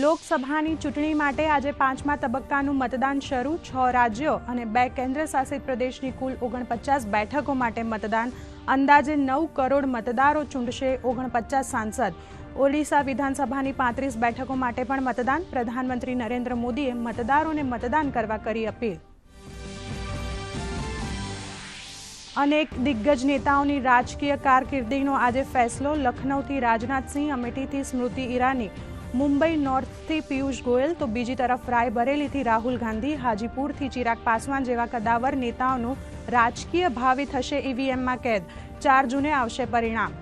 લોકસભાની ચૂંટણી માટે આજે પાંચમા તબક્કાનું મતદાન શરૂ, છ રાજ્યો અને બે કેન્દ્રશાસિત પ્રદેશની કુલ ઓગણપચાસ બેઠકો માટે મતદાન. અંદાજે નવ કરોડ મતદારો ચૂંટશે ઓગણપચાસ સાંસદ. ઓડિશા વિધાનસભાની પાંત્રીસ બેઠકો માટે પણ મતદાન. પ્રધાનમંત્રી નરેન્દ્ર મોદીએ મતદારોને મતદાન કરવા કરી અપીલ. અનેક દિગ્ગજ નેતાઓની રાજકીય કારકિર્દીનો આજે ફેસલો. લખનૌથી રાજનાથસિંહ, અમેઠીથી સ્મૃતિ ઈરાની મુંબઈ નોર્થથી પિયુષ ગોયલ, તો બીજી તરફ રાયબરેલીથી રાહુલ ગાંધી, હાજીપુરથી ચિરાગ પાસવાન જેવા કદાવર નેતાઓનું રાજકીય ભાવિ થશે ઈવીએમમાં કેદ. ચાર જૂને આવશે પરિણામ.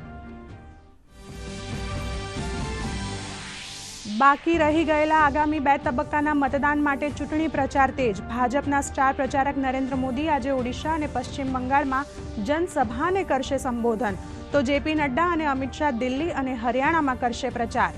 બાકી રહી ગયેલા આગામી બે તબક્કાના મતદાન માટે ચૂંટણી પ્રચાર તેજ. ભાજપના સ્ટાર પ્રચારક નરેન્દ્ર મોદી આજે ઓડિશા અને પશ્ચિમ બંગાળમાં જનસભાને કરશે સંબોધન. તો જેપી નડ્ડા અને અમિત શાહ દિલ્હી અને હરિયાણામાં કરશે પ્રચાર.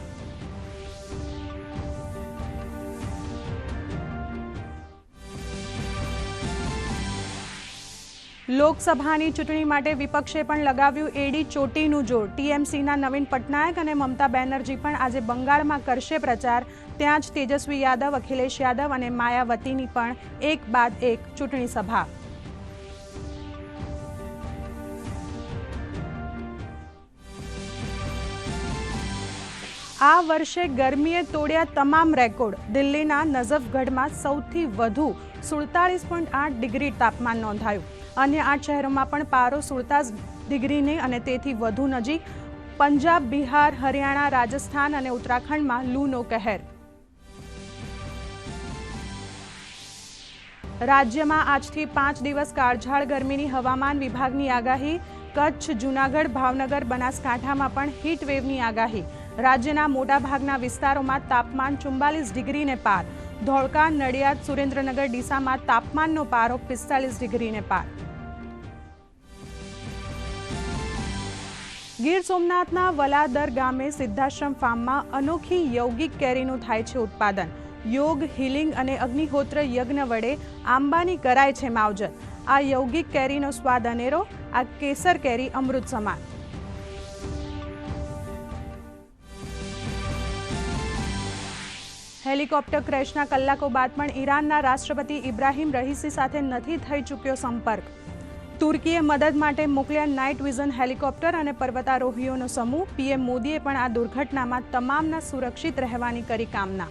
લોકસભાની ચૂંટણી માટે વિપક્ષે પણ લગાવ્યું એડી ચોટીનું જોર. ટીએમસીના નવીન પટનાયક અને મમતા બેનર્જી પણ આજે બંગાળમાં કરશે પ્રચાર. ત્યાં જ તેજસ્વી યાદવ, અખિલેશ યાદવ અને માયાવતીની પણ એક બાદ એક ચૂંટણી સભા. આ વર્ષે ગરમીએ તોડ્યા તમામ રેકોર્ડ. દિલ્હીના નઝફગઢમાં સૌથી વધુ સુડતાળીસ પોઈન્ટ આઠ ડિગ્રી તાપમાન નોંધાયું. અન્ય આઠ શહેરોમાં પણ પારો સુડતાલીસ ડિગ્રીની અને તેથી વધુ નજીક. પંજાબ, બિહાર, હરિયાણા, રાજસ્થાન અને ઉત્તરાખંડમાં લૂનો કહેર. રાજ્યમાં આજથી પાંચ દિવસ કાળઝાળ ગરમીની હવામાન વિભાગની આગાહી. કચ્છ, જૂનાગઢ, ભાવનગર, બનાસકાંઠામાં પણ હીટ વેવની આગાહી. રાજ્યના મોટાભાગના વિસ્તારોમાં તાપમાન ચુમ્બાલીસ ડિગ્રીને પાર. ધોળકા નડિયાદ, સુરેન્દ્રનગર, ડીસામાં તાપમાનનો પારો પિસ્તાલીસ ડિગ્રીને પાર. ગીર સોમનાથના વલાદર ગામે સિદ્ધાશ્રમ ફાર્મમાં અનોખી યૌગિક કેરીનું થાય છે ઉત્પાદન. યોગ, હિલિંગ અને અગ્નિહોત્ર યજ્ઞ વડે આંબાની કરાય છે માવજત. આ યૌગિક કેરીનો સ્વાદ અનેરો, આ કેસર કેરી અમૃત સમાન. હેલિકોપ્ટર ક્રેશના કલાકો બાદ પણ ઈરાનના રાષ્ટ્રપતિ ઇબ્રાહિમ રહીસી સાથે નથી થઈ ચૂક્યો સંપર્ક. તુર્કીએ મદદ માટે મોકલ્યા નાઇટ વિઝન હેલિકોપ્ટર અને પર્વતારોહીઓનો સમૂહ. પીએમ મોદીએ પણ આ દુર્ઘટનામાં તમામના સુરક્ષિત રહેવાની કરી કામના.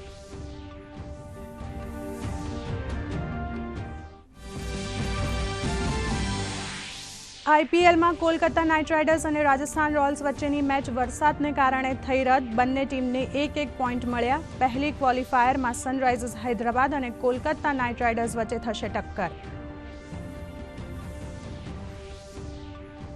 આઈપીએલમાં કોલકાતા નાઇટ રાઇડર્સ અને રાજસ્થાન રોયલ્સ વચ્ચેની મેચ વરસાદને કારણે થઈ રદ. બંને ટીમને એક એક પોઈન્ટ મળ્યા. પહેલી ક્વોલિફાયરમાં સનરાઇઝર્સ હૈદરાબાદ અને કોલકાતા નાઇટ રાઇડર્સ વચ્ચે થશે ટક્કર.